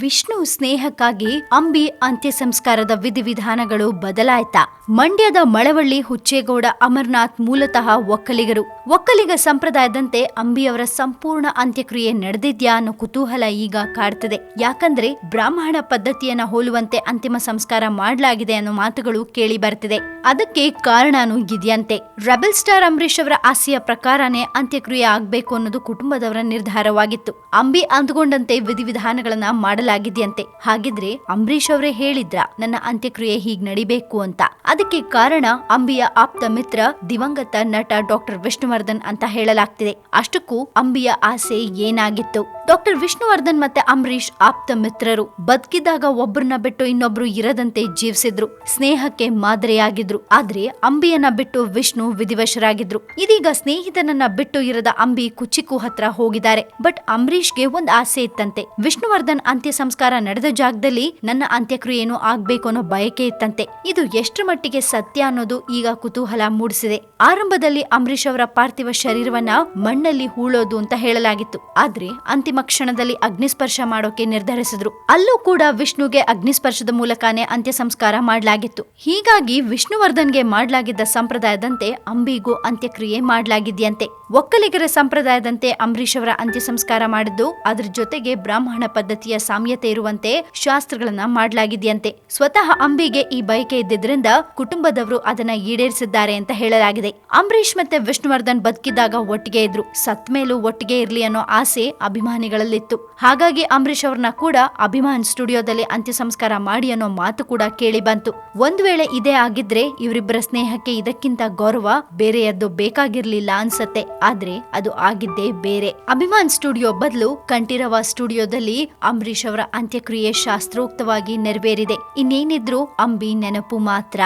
ವಿಷ್ಣು ಸ್ನೇಹಕ್ಕಾಗಿ ಅಂಬಿ ಅಂತ್ಯ ಸಂಸ್ಕಾರದ ವಿಧಿವಿಧಾನಗಳು ಬದಲಾಯ್ತಾ. ಮಂಡ್ಯದ ಮಳವಳ್ಳಿ ಹುಚ್ಚೇಗೌಡ ಅಮರನಾಥ್ ಮೂಲತಃ ಒಕ್ಕಲಿಗರು. ಒಕ್ಕಲಿಗ ಸಂಪ್ರದಾಯದಂತೆ ಅಂಬಿಯವರ ಸಂಪೂರ್ಣ ಅಂತ್ಯಕ್ರಿಯೆ ನಡೆದಿದ್ಯಾ ಅನ್ನೋ ಕುತೂಹಲ ಈಗ ಕಾಡ್ತದೆ. ಯಾಕಂದ್ರೆ ಬ್ರಾಹ್ಮಣ ಪದ್ಧತಿಯನ್ನ ಹೋಲುವಂತೆ ಅಂತಿಮ ಸಂಸ್ಕಾರ ಮಾಡಲಾಗಿದೆ ಅನ್ನೋ ಮಾತುಗಳು ಕೇಳಿ ಬರ್ತಿದೆ. ಅದಕ್ಕೆ ಕಾರಣನೂ ಇದೆಯಂತೆ. ರೆಬಲ್ ಸ್ಟಾರ್ ಅಂಬರೀಶ್ ಅವರ ಆಸೆಯ ಪ್ರಕಾರನೇ ಅಂತ್ಯಕ್ರಿಯೆ ಆಗ್ಬೇಕು ಅನ್ನೋದು ಕುಟುಂಬದವರ ನಿರ್ಧಾರವಾಗಿತ್ತು. ಅಂಬಿ ಅಂದುಕೊಂಡಂತೆ ವಿಧಿವಿಧಾನಗಳನ್ನ ಮಾಡಲಾಗಿದೆಯಂತೆ. ಹಾಗಿದ್ರೆ ಅಂಬರೀಶ್ ಅವರೇ ಹೇಳಿದ್ರ, ನನ್ನ ಅಂತ್ಯಕ್ರಿಯೆ ಹೀಗ್ ನಡಿಬೇಕು ಅಂತ. ಅದಕ್ಕೆ ಕಾರಣ ಅಂಬಿಯ ಆಪ್ತ ಮಿತ್ರ, ದಿವಂಗತ ನಟ ಡಾಕ್ಟರ್ ವಿಷ್ಣುವರ್ಧನ್ ಅಂತ ಹೇಳಲಾಗ್ತಿದೆ. ಅಷ್ಟಕ್ಕೂ ಅಂಬಿಯ ಆಸೆ ಏನಾಗಿತ್ತು? ಡಾಕ್ಟರ್ ವಿಷ್ಣುವರ್ಧನ್ ಮತ್ತೆ ಅಂಬರೀಶ್ ಆಪ್ತ ಮಿತ್ರರು ಬದುಕಿದಾಗ ಒಬ್ಬರನ್ನ ಬಿಟ್ಟು ಇನ್ನೊಬ್ರು ಇರದಂತೆ ಜೀವಿಸಿದ್ರು. ಸ್ನೇಹಕ್ಕೆ ಮಾದರಿಯಾಗಿದ್ರು. ಆದ್ರೆ ಅಂಬಿಯನ್ನ ಬಿಟ್ಟು ವಿಷ್ಣು ವಿಧಿವಶರಾಗಿದ್ರು. ಇದೀಗ ಸ್ನೇಹಿತನನ್ನ ಬಿಟ್ಟು ಇರದ ಅಂಬಿ ಕುಚಿಕು ಹತ್ರ ಹೋಗಿದ್ದಾರೆ. ಬಟ್ ಅಂಬರೀಶ್ಗೆ ಒಂದ್ ಆಸೆ ಇತ್ತಂತೆ. ವಿಷ್ಣುವರ್ಧನ್ ಅಂತ್ಯ ಸಂಸ್ಕಾರ ನಡೆದ ಜಾಗದಲ್ಲಿ ನನ್ನ ಅಂತ್ಯಕ್ರಿಯೆನೂ ಆಗ್ಬೇಕು ಅನ್ನೋ ಬಯಕೆ ಇತ್ತಂತೆ. ಇದು ಎಷ್ಟು ಮಟ್ಟಿಗೆ ಸತ್ಯ ಅನ್ನೋದು ಈಗ ಕುತೂಹಲ ಮೂಡಿಸಿದೆ. ಆರಂಭದಲ್ಲಿ ಅಂಬರೀಶ್ ಅವರ ಪಾರ್ಥಿವ ಶರೀರವನ್ನ ಮಣ್ಣಲ್ಲಿ ಹೂಳೋದು ಅಂತ ಹೇಳಲಾಗಿತ್ತು. ಆದ್ರೆ ಅಂತಿಮ ಕ್ಷಣದಲ್ಲಿ ಅಗ್ನಿಸ್ಪರ್ಶ ಮಾಡೋಕೆ ನಿರ್ಧರಿಸಿದ್ರು. ಅಲ್ಲೂ ಕೂಡ ವಿಷ್ಣುಗೆ ಅಗ್ನಿಸ್ಪರ್ಶದ ಮೂಲಕನೇ ಅಂತ್ಯ ಸಂಸ್ಕಾರ ಮಾಡಲಾಗಿತ್ತು. ಹೀಗಾಗಿ ವಿಷ್ಣುವರ್ಧನ್ಗೆ ಮಾಡಲಾಗಿದ್ದ ಸಂಪ್ರದಾಯದಂತೆ ಅಂಬಿಗೂ ಅಂತ್ಯಕ್ರಿಯೆ ಮಾಡಲಾಗಿದೆಯಂತೆ. ಒಕ್ಕಲಿಗರ ಸಂಪ್ರದಾಯದಂತೆ ಅಂಬರೀಶ್ ಅವರ ಅಂತ್ಯ ಸಂಸ್ಕಾರ ಮಾಡಿದ್ದು, ಅದ್ರ ಜೊತೆಗೆ ಬ್ರಾಹ್ಮಣ ಪದ್ಧತಿಯ ಸಾಮ್ಯತೆ ಇರುವಂತೆ ಶಾಸ್ತ್ರಗಳನ್ನ ಮಾಡಲಾಗಿದೆಯಂತೆ. ಸ್ವತಃ ಅಂಬಿಗೆ ಈ ಬಯಕೆ ಇದ್ದಿದ್ರಿಂದ ಕುಟುಂಬದವರು ಅದನ್ನ ಈಡೇರಿಸಿದ್ದಾರೆ ಅಂತ ಹೇಳಲಾಗಿದೆ. ಅಂಬರೀಶ್ ಮತ್ತೆ ವಿಷ್ಣುವರ್ಧನ್ ಬದುಕಿದಾಗ ಒಟ್ಟಿಗೆ ಇದ್ರು. ಸತ್ ಮೇಲೂ ಒಟ್ಟಿಗೆ ಇರ್ಲಿ ಅನ್ನೋ ಆಸೆ ಅಭಿಮಾನಿಗಳಲ್ಲಿತ್ತು. ಹಾಗಾಗಿ ಅಂಬರೀಶ್ ಅವ್ರನ್ನ ಕೂಡ ಅಭಿಮಾನ್ ಸ್ಟುಡಿಯೋದಲ್ಲಿ ಅಂತ್ಯ ಸಂಸ್ಕಾರ ಮಾಡಿ ಅನ್ನೋ ಮಾತು ಕೂಡ ಕೇಳಿ ಬಂತು. ಒಂದ್ ವೇಳೆ ಇದೇ ಆಗಿದ್ರೆ ಇವರಿಬ್ಬರ ಸ್ನೇಹಕ್ಕೆ ಇದಕ್ಕಿಂತ ಗೌರವ ಬೇರೆಯದ್ದು ಬೇಕಾಗಿರ್ಲಿಲ್ಲ ಅನ್ಸತ್ತೆ. ಆದ್ರೆ ಅದು ಆಗಿದ್ದೇ ಬೇರೆ. ಅಭಿಮಾನ್ ಸ್ಟುಡಿಯೋ ಬದಲು ಕಂಠೀರವ ಸ್ಟುಡಿಯೋದಲ್ಲಿ ಅಂಬರೀಶ್ ಅವರ ಅಂತ್ಯಕ್ರಿಯೆ ಶಾಸ್ತ್ರೋಕ್ತವಾಗಿ ನೆರವೇರಿದೆ. ಇನ್ನೇನಿದ್ರು ಅಂಬಿ ನೆನಪು ಮಾತ್ರ.